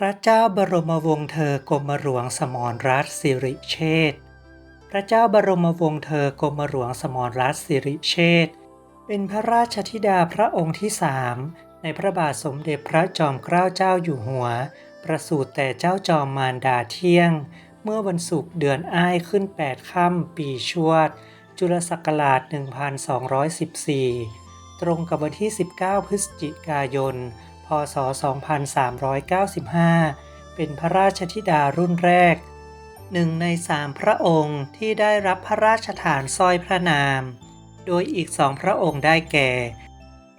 พระเจ้าบรมวงศ์เธอกรมหลวงสมรรัตน์สิริเชษฐ์พระเจ้าบรมวงศ์เธอกรมหลวงสมรรัตน์สิริเชษฐ์เป็นพระราชธิดาพระองค์ที่สามในพระบาทสมเด็จพระจอมเกล้าเจ้าอยู่หัว ประสูติแต่เจ้าจอมมารดาเที่ยง เมื่อวันศุกร์เดือนอ้ายขึ้น 8 ค่ำปีชวด จุลศักราช 1214 ตรงกับวันที่ 19 พฤศจิกายน พศ 2395 เป็นพระราชธิดารุ่นแรก หนึ่งในสามพระองค์ที่ได้รับพระราชทานสร้อยพระนาม โดยอีกสองพระองค์ได้แก่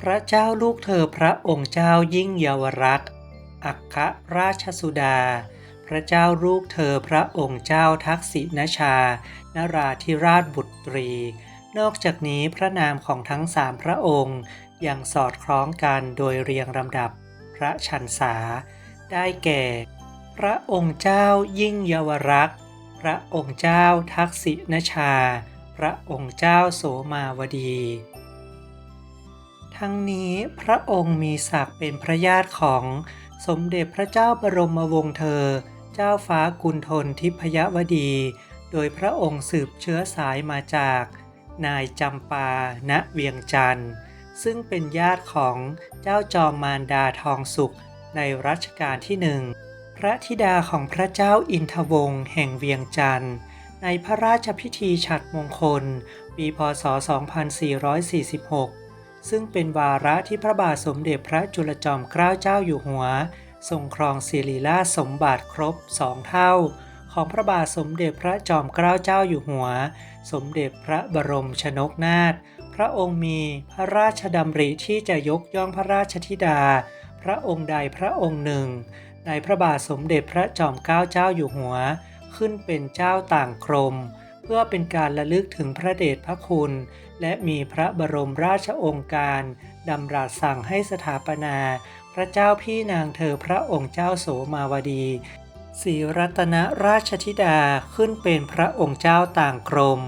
พระเจ้าลูกเธอพระองค์เจ้ายิ่งเยาวรักษ์ อัครราชสุดา พระเจ้าลูกเธอพระองค์เจ้าทักษิณชา นราธิราชบุตรี นอกจากนี้พระนามของทั้งสามพระองค์ยังสอดคล้องกันโดยเรียงลำดับ พระชันษา ได้แก่ พระองค์เจ้ายิ่งเยาวรักษ์ พระองค์เจ้าทักษิณชา พระองค์เจ้าโสมาวดี ทั้งนี้พระองค์มีศักดิ์เป็นพระญาติของสมเด็จพระเจ้าบรมวงศ์เธอ เจ้าฟ้ากุณฑลทิพยวดี โดยพระองค์สืบเชื้อสายมาจาก นายจำปา ณ เวียงจันทร์ ซึ่งเป็นญาติของเจ้าจอมมารดาทองสุขในรัชกาลที่หนึ่ง พระธิดาของพระเจ้าอินทวงศ์แห่งเวียงจันทร์ ในพระราชพิธีฉัตรมงคล ปีพศ 2446 ซึ่งเป็นวาระที่พระบาทสมเด็จพระจุลจอมเกล้าเจ้าอยู่หัว ทรงครองศิริราชสมบัติครบสองเท่าของพระบาทสมเด็จพระจอมเกล้าเจ้าอยู่หัว สมเด็จพระบรมชนกนาถ พระองค์มีพระราชดำริที่จะยกย่องพระราชธิดา พระองค์ใดพระองค์หนึ่ง ในพระบาทสมเด็จพระจอมเกล้าเจ้าอยู่หัว ขึ้นเป็นเจ้าต่างกรม เพื่อเป็นการระลึกถึงพระเดชพระคุณ และมีพระบรมราชองค์การดำรัสสั่งให้สถาปนา พระเจ้าพี่นางเธอพระองค์เจ้าโสมาวดีศรีรัตนราชธิดาขึ้นเป็นพระองค์เจ้าต่างกรม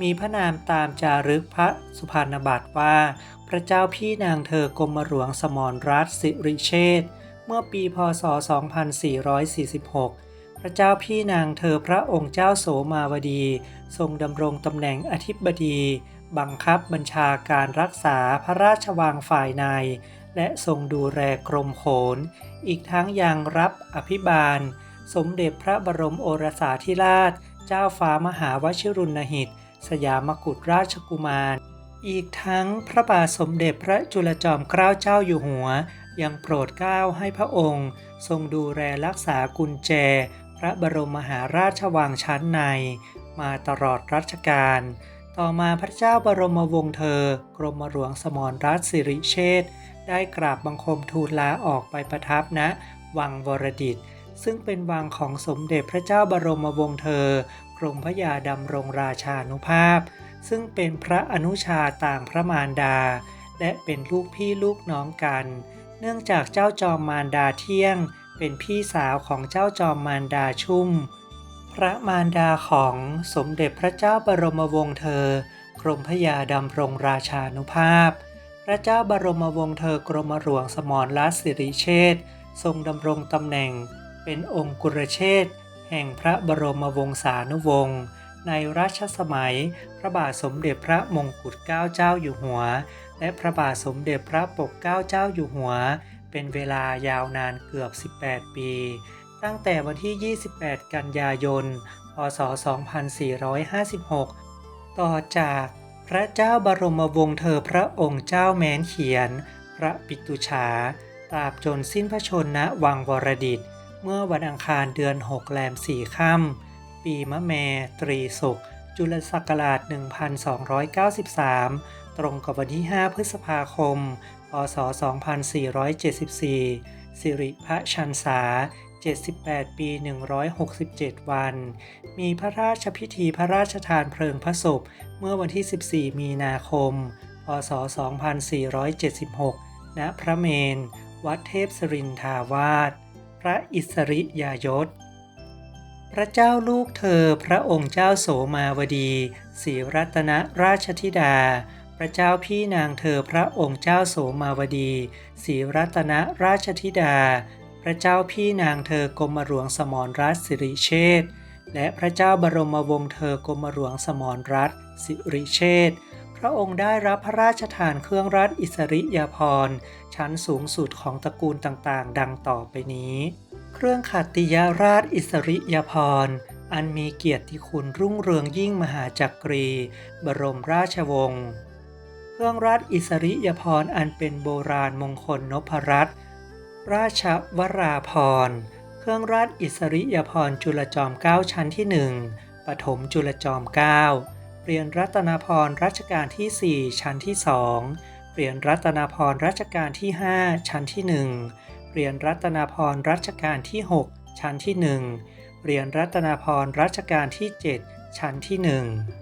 มีพระนามตามจารึกพระสุพรรณบัตรว่า พระเจ้าพี่นางเธอกรมหลวงสมรรัตน์สิริเชษเมื่อปีพศ 2446 พระเจ้าพี่นางเธอพระองค์เจ้าโสมาวดี ทรงดำรงตำแหน่งอธิบดี บังคับบัญชาการรักษาพระราชวังฝ่ายใน และทรงดูแลกรมโขน อีกทั้งยังรับอภิบาล สมเด็จพระบรมโอรสาธิราช เจ้าฟ้ามหาวชิรุณหิต สยามกุฎราชกุมาร อีกทั้งพระบาทสมเด็จพระจุลจอมเกล้าเจ้าอยู่หัว ยังโปรดเกล้าให้พระองค์ ทรงดูแลรักษากุญแจ พระบรมมหาราชวังชั้นใน มาตลอดรัชกาลต่อมาพระเจ้าบรมวงศ์เธอ กรมหลวงสมรรัตน์สิริเชษได้กราบบังคมทูลลาออกไปประทับณวังวรดิต ซึ่งเป็นวังของสมเด็จพระเจ้าบรมวงศ์เธอ รมพระยาดำรงราชานุภาพ ซึ่งเป็นพระอนุชาต่างพระมารดา และเป็นลูกพี่ลูกน้องกัน เนื่องจากเจ้าจอมมารดาเที่ยง เป็นพี่สาวของเจ้าจอมมารดาชุ่ม พระมารดาของสมเด็จพระเจ้าบรมวงศ์เธอกรมพระยาดำรงราชานุภาพ พระเจ้าบรมวงศ์เธอกรมหลวงสมรรัตน์สิริเชษทรงดำรงตำแหน่ง เป็นองค์กุรเชษฐ์ แห่งพระบรมวงศานุวงศ์ในรัชสมัย พระบาทสมเด็จพระมงกุฎเกล้าเจ้าอยู่หัว และพระบาทสมเด็จพระปกเกล้าเจ้าอยู่หัว เป็นเวลายาวนานเกือบ 18 ปี ตั้งแต่วันที่ 28 กันยายน พศ 2456 ต่อจากพระเจ้าบรมวงศ์เธอพระองค์เจ้าแม้นเขียน พระปิตุฉาตราบจนสิ้นพระชนณวังวรดิต เมื่อวันอังคารเดือน 6 แรม 4 ค่ำ ปีมะแม ตรีศุกร์จุลศักราช 1293 ตรงกับวันที่ 5 พฤษภาคม พศ 2474 สิริพระชันษา 78 ปี 167 วัน มีพระราชพิธีพระราชทานเพลิงพระศพ เมื่อวันที่ 14 มีนาคม พศ 2476 ณ พระเมน วัดเทพสรินทาวาส พระอิสริยยศ พระเจ้าลูกเธอพระองค์เจ้าโสมาวดีศรีรัตนราชธิดา พระเจ้าพี่นางเธอพระองค์เจ้าโสมาวดีศรีรัตนราชธิดา พระเจ้าพี่นางเธอกรมหลวงสมรรัตสิริเชษฐ์และพระเจ้าบรมวงศ์เธอกรมหลวงสมรรัตสิริเชษฐ์ ระองค์ได้รับพระราชทานเครื่องรัตอิสริยาภรณ์ ชั้นสูงสุดของตระกูลต่างๆ ดังต่อไปนี้ เครื่องขัตติยราชอิสริยาภรณ์ อันมีเกียรติคุณรุ่งเรืองยิ่งมหาจักรี บรมราชวงศ์เครื่องรัตอิสริยาภรณ์อันเป็นโบราณมงคลนพรัตน์ราชวราภรณ์เครื่องราชอิสริยาภรณ์จุลจอมเกล้าชั้นที่หนึ่งปฐมจุลจอมเกล้า เปลี่ยนรัตนพรรัชกาลที่ 4 ชั้นที่สองเปลี่ยนรัตนพรรัชกาลที่ 5 ชั้นที่ 1 เปลี่ยนรัตนพรรัชกาลที่ 6 ชั้นที่ 1 เปลี่ยนรัตนพรรัชกาลที่ 7 ชั้นที่ 1